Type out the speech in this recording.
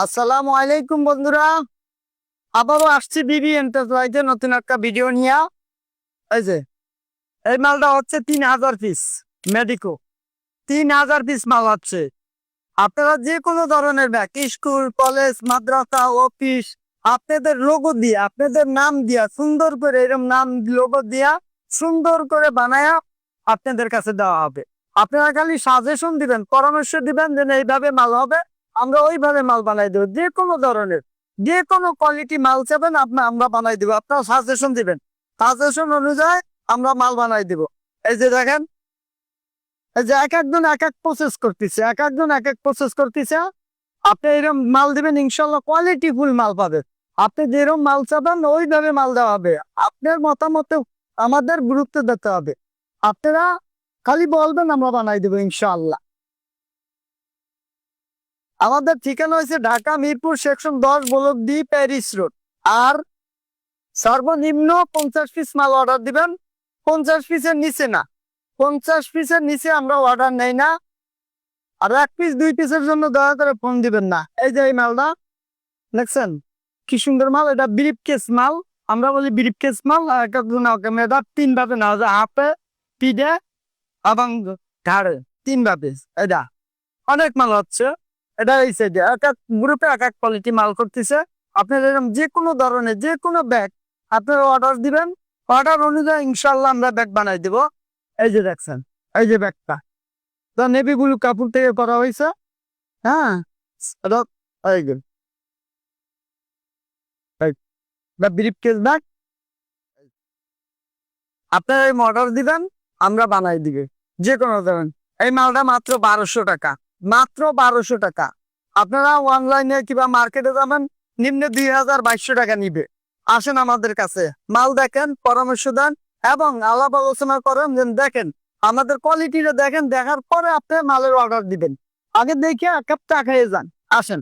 আসসালামু আলাইকুম বন্ধুরা। আবারও আসছি বিবি এন্টারপ্রাইজে নতুন একটা ভিডিও নিয়ে। এই যে এই মালটা হচ্ছে তিন হাজার পিস মেডিকো তিন হাজার পিস মাল হচ্ছে। আপনারা যে কোনো ধরনের ব্যাগ স্কুল কলেজ মাদ্রাসা অফিস আপনাদের লোগো দিয়ে আপনাদের নাম দিয়া সুন্দর করে এরকম নাম লোগো দিয়া সুন্দর করে বানায়া আপনাদের কাছে দেওয়া হবে। আপনারা খালি সাজেশন দিবেন পরামর্শ দিবেন যে না, এইভাবে মাল হবে। আমরা ওইভাবে মাল বানাই দেবো, যে কোনো ধরনের, যে কোনো কোয়ালিটি মাল চাবেন আপনার আমরা বানাই দেবো। আপনারা সাজেশন দিবেন। সাজেশন অনুযায়ী আমরা মাল বানাই দিব। এই যে দেখেন, এই যে এক একজন এক এক প্রসেস করতেছে, এক একজন এক এক প্রসেস করতেছে, আপনি এরকম মাল দিবেন ইনশাল্লাহ কোয়ালিটি ফুল মাল পাবেন আপনি যেরকম মাল চাবেন, ওইভাবে মাল দেওয়া হবে। আপনার মতামতে আমাদের গুরুত্ব দিতে হবে। আপনারা খালি বলবেন, আমরা বানাই দেবো, ইনশাআল্লাহ। আমাদের ঠিকানা হয়েছে ঢাকা মিরপুর সেকশন দশ ব্লক ডি প্যারিস রোড। আর সর্বনিম্ন পঞ্চাশ পিস মাল অর্ডার দিবেন। পঞ্চাশ পিসের নিচে না। পঞ্চাশ পিসের নিচে আমরা অর্ডার নেই না। আর এক পিস দুই পিসের জন্য দয়া করে ফোন দিবেন না। এই যে এই মালটা, দেখছেন? কি সুন্দর মাল, এটা ব্রিফ কেস মাল। আমরা বলি ব্রিফ কেস মাল এটা তিন ভাবে না হাফে পিঠে এবং ঘাড়ে, তিন ভাবে। এটা অনেক মাল হচ্ছে। এটা এই সাইডে এক এক গ্রুপে এক এক কোয়ালিটি মাল করতেছে। আপনার এরকম যে কোনো ধরনের যে কোনো ব্যাগ আপনারা অর্ডার দিবেন অর্ডার অনুযায়ী ইনশাল্লাহ আমরা ব্যাগ বানাই দিব। এই যে দেখছেন, এই যে ব্যাগটা তো নেভি ব্লু কাপড় থেকে করা হয়েছে হ্যাঁ এটা ব্রিফ কেস ব্যাগ আপনারা এই অর্ডার দিবেন, আমরা বানাই দিবে। যে কোনো ধরনের। এই মালটা মাত্র বারোশো টাকা। মাত্র বারোশো টাকা। আপনারা অনলাইনে কিংবা মার্কেটে যাবেন, নিম্নে দুই হাজার বাইশশো টাকা নিবে। আসেন আমাদের কাছে। মাল দেখেন, পরামর্শ দেন এবং আলাপ আলোচনা করেন যে দেখেন, আমাদের কোয়ালিটিটা দেখেন, দেখার পরে আপনি মালের অর্ডার দিবেন। আগে দেখে এক কাপ চা যান। আসেন।